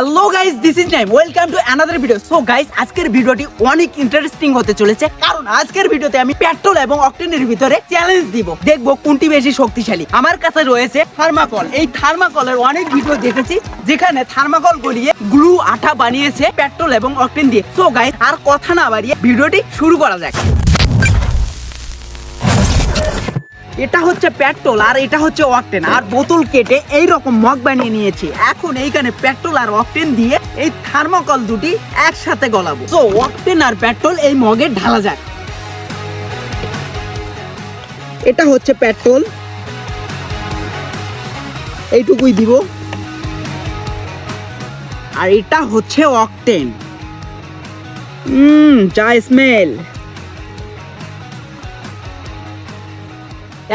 Hello guys this is Naim welcome to another video so guys আজকের ভিডিওটি অনেক interesting হতে চলেছে। কারণ আজকের ভিডিওতে আমি পেট্রোল এবং অকটেনের ভিতরে চ্যালেঞ্জ দিব। দেখব কোনটি বেশি শক্তিশালী। আমার কাছে রয়েছে থার্মাকল এই থার্মাকলের অনেক ভিডিও দেখেছি, যেখানে থার্মাকল গলিয়ে গ্লু আঠা বানিয়েছে পেট্রোল এবং অক্টেন দিয়ে। সো গাইস আর কথা না বাড়িয়ে ভিডিওটি শুরু করা যাক। এটা হচ্ছে পেট্রোল আর এটা হচ্ছে অকটেন। আর বোতল কেটে এই রকম মগ বানিয়ে নিয়েছি। এখন এইখানে পেট্রোল আর অকটেন দিয়ে এই থার্মোকল দুটি একসাথে গলাবো। তো অকটেন আর পেট্রোল এই মগে ঢালা যাক। এটা হচ্ছে পেট্রোল। এইটুকুই দিব। আর এটা হচ্ছে অকটেন। হুম যা স্মেল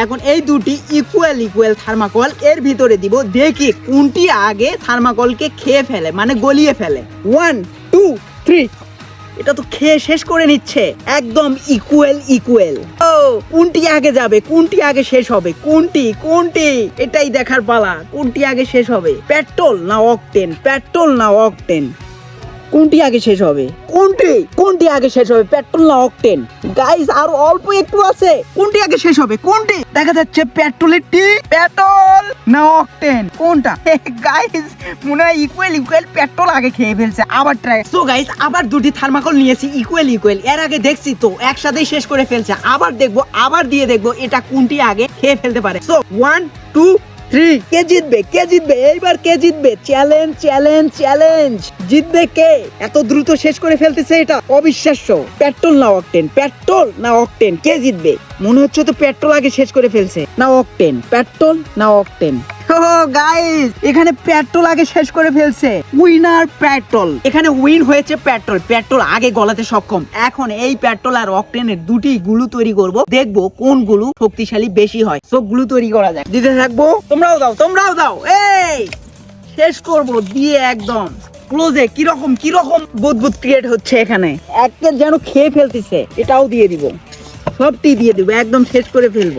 এখন এই দুটি ইকুয়াল ইকুয়াল থার্মাকল এর ভিতরে দিব, দেখি কোনটি আগে থার্মাকলকে খেয়ে ফেলে মানে গলিয়ে ফেলে। ওয়ান টু থ্রি এটা তো খেয়ে শেষ করে নিচ্ছে। একদম ইকুয়াল ইকুয়াল ও, কোনটি আগে যাবে, কোনটি আগে শেষ হবে? কোনটি কোনটি? এটাই দেখার পালা, কোনটি আগে শেষ হবে? পেট্রোল না অকটেন পেট্রোল না অকটেন কোনটি আগে শেষ হবে? কোনটি? কোনটি আগে শেষ হবে? পেট্রোল না অকটেন? গাইস আর অল্প একটু আছে। কোনটি আগে শেষ হবে? কোনটি? দেখা যাচ্ছে পেট্রোলের টি পেট্রোল না অকটেন। কোনটা? গাইস মনে হয় ইকুয়াল ইকুয়াল পেট্রোল আগে খেয়ে ফেলছে। আবার ট্রাই সো গাইস আবার দুটি থার্মাকল নিয়েছি ইকুয়াল ইকুয়াল এর আগে দেখছি তো একসাথেই শেষ করে ফেলছে। আবার দেখব আবার দিয়ে দেখব এটা কোনটি আগে খেয়ে ফেলতে পারে। সো ওয়ান টু থ্রি কে জিতবে? কে জিতবে? এইবার কে জিতবে? চ্যালেঞ্জ চ্যালেঞ্জ চ্যালেঞ্জ জিতবে কে? এত দ্রুত শেষ করে ফেলতেছে এটা? অবিশ্বাস্য। পেট্রোল না অকটেন পেট্রোল না অকটেন কে জিতবে? মনে হচ্ছে তো পেট্রোল আগে শেষ করে ফেলছে। না অকটেন পেট্রোল না অকটেন গাইস এখানে পেট্রোল আগে শেষ করে ফেলছে। উইনার পেট্রোল এখানে উইন হয়েছে পেট্রোল পেট্রোল আগে গলাতে সক্ষম। এখন এই পেট্রোল আর অকটেনের দুটি গুলু তৈরি করব। দেখব কোন গুলু শক্তিশালী বেশি হয়। সব গুলু তৈরি করা যায় দিতে থাকব? তোমরাও দাও তোমরাও দাও। এই, শেষ করব দিয়ে একদম। ক্লোজে কীরকম কীরকম বুদবুদ ক্রিয়েট হচ্ছে এখানে। একটা যেন খেয়ে ফেলতেছে, এটাও দিয়ে দিব। সবটি দিয়ে দিব, একদম শেষ করে ফেলব।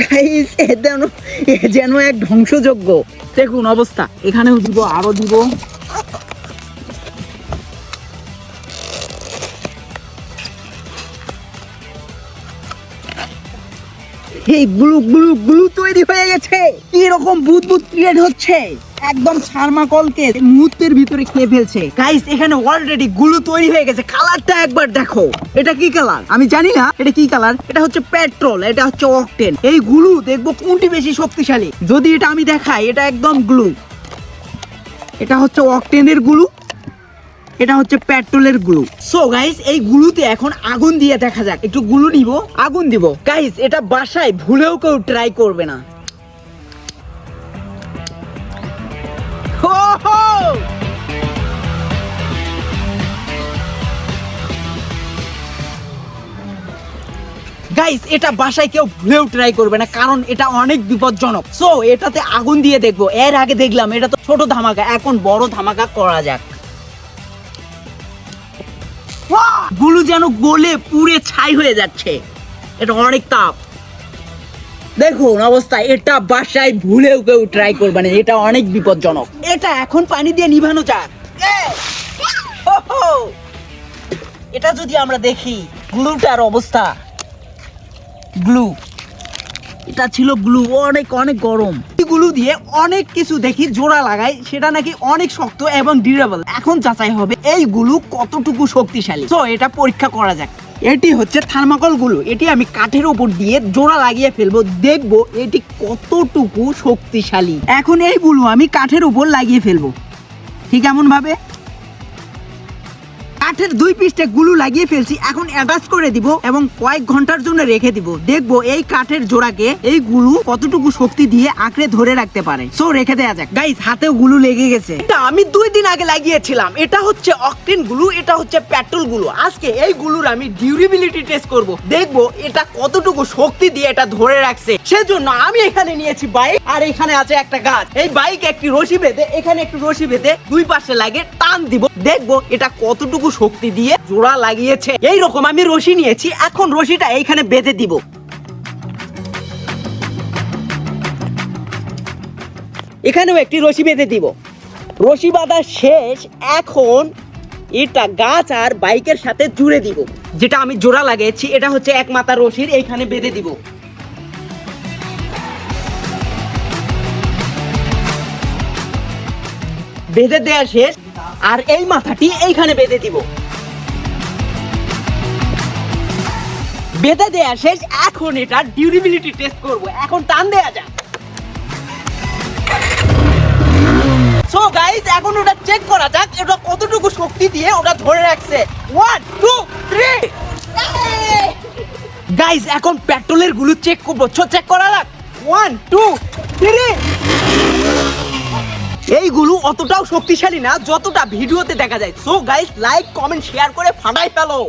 গাইস এ যেন এ যেন এক ধ্বংসযোগ্য দেখুন অবস্থা, এখানেও দিব, আরও দিব। এই ব্লু ব্লু ব্লু তৈরি হয়ে গেছে। কি রকম বুদবুদ ক্রিয়েট হচ্ছে। একদম থার্মাকলকে মুহূর্তের ভিতরে খেয়ে ফেলছে। গাইস এখানে অলরেডি গুলু তৈরি হয়ে গেছে। কালারটা একবার দেখো। এটা কি কালার আমি জানি না এটা কি কালার এটা হচ্ছে পেট্রোল এটা হচ্ছে অকটেন এই গুলু দেখব কোনটি বেশি শক্তিশালী। যদি এটা আমি দেখাই, এটা একদম গ্লু এটা হচ্ছে অকটেনের গুলু। এটা হচ্ছে পেট্রোলের গ্লু। সো গাইস এই গ্লুতে এখন আগুন দিয়ে দেখা যাক। একটু গ্লু নিব, আগুন দিব। গাইস এটা বাসায় ভুলেও কেউ ট্রাই করবে না। গাইস এটা বাসায় কেউ ভুলেও ট্রাই করবে না, কারণ এটা অনেক বিপজ্জনক। সো এটাতে আগুন দিয়ে দেখব। এর আগে দেখলাম, এটা তো ছোট ধামাকা, এখন বড় ধামাকা করা যাক। গুলো যেন গলে পুড়ে ছাই হয়ে যাচ্ছে। এটা অনেক তাপ দেখুন অবস্থা, এটা বাসায় ভুলেও কেউ ট্রাই করবে না, এটা অনেক বিপজ্জনক। এটা এখন পানি দিয়ে নিভানো যাক! এটা যদি আমরা দেখি, গ্লুটার অবস্থা। গ্লু এটা ছিল গ্লু অনেক অনেক গরম। গ্লু দিয়ে অনেক কিছু দেখি, জোড়া লাগাই, সেটা নাকি অনেক শক্ত এবং ডিউরেবল এখন যাচাই হবে এই গ্লু কতটুকু শক্তিশালী। তো এটা পরীক্ষা করা যাক। এটি হচ্ছে থার্মাকলগুলো এটি আমি কাঠের উপর দিয়ে জোড়া লাগিয়ে ফেলব, দেখব এটি কতটুকু শক্তিশালী। এখন এই গুলো আমি কাঠের উপর লাগিয়ে ফেলব। ঠিক এমন ভাবে কাঠের দুই পিসটে গুলু লাগিয়ে ফেলছি, এখন অ্যাটাচ করে দিব এবং কয়েক ঘণ্টার জন্য রেখে দিব। দেখব এই কাঠের জোড়াকে এই গুলু কতটুকু শক্তি দিয়ে আঁকড়ে ধরে রাখতে পারে। সো রেখে দেয়া যাক। গাইস হাতেও গুলু লেগে গেছে। এটা আমি দুই দিন আগে লাগিয়েছিলাম। এটা হচ্ছে অকটেন গুলু, এটা হচ্ছে পেট্রোল গুলু। আজকে এই গুলুর আমি ডিউরেবিলিটি টেস্ট করব। দেখব এটা কতটুকু শক্তি দিয়ে এটা ধরে রাখছে। সেজন্য আমি এখানে নিয়েছি বাইক আর এখানে আছে একটা গাছ। এই বাইক একটি রশি বেঁধে, এখানে একটু রশি বেঁধে দুই পাশে লাগে টান দিব। দেখব এটা কতটুকু শক্তি শক্তি দিয়ে জোড়া লাগিয়েছে। এই রকম আমি রশি নিয়েছি, এখন রশিটা এইখানে বেঁধে দিব। এখানেও একটি রশি বেঁধে দিব। রশি বাঁধা শেষ, এখন এটা গাছ আর বাইকের সাথে জুড়ে দিব। যেটা আমি জোড়া লাগিয়েছি, এটা হচ্ছে এক মাথা রশির, এইখানে বেঁধে দিব। বেঁধে দেওয়া শেষ, আর এই মাথাটি এইখানে বেঁধে দিব। বেঁধে দেওয়া শেষ। এখন এটা ডিউরেবিলিটি টেস্ট করব। এখন টান দেয়া যাক। সো গাইস এখন ওটা চেক করা যাক এটা কতটুকু শক্তি দিয়ে ওটা ধরে রাখছে। ওয়ান টু থ্রি গাইস এখন পেট্রোলেরগুলো চেক করব। চেক করা যাক। ওয়ান টু থ্রি এইগুলো অতটাও শক্তিশালী না, যতটা ভিডিওতে দেখা যায়। So guys like comment share করে ফাটাই ফেলো।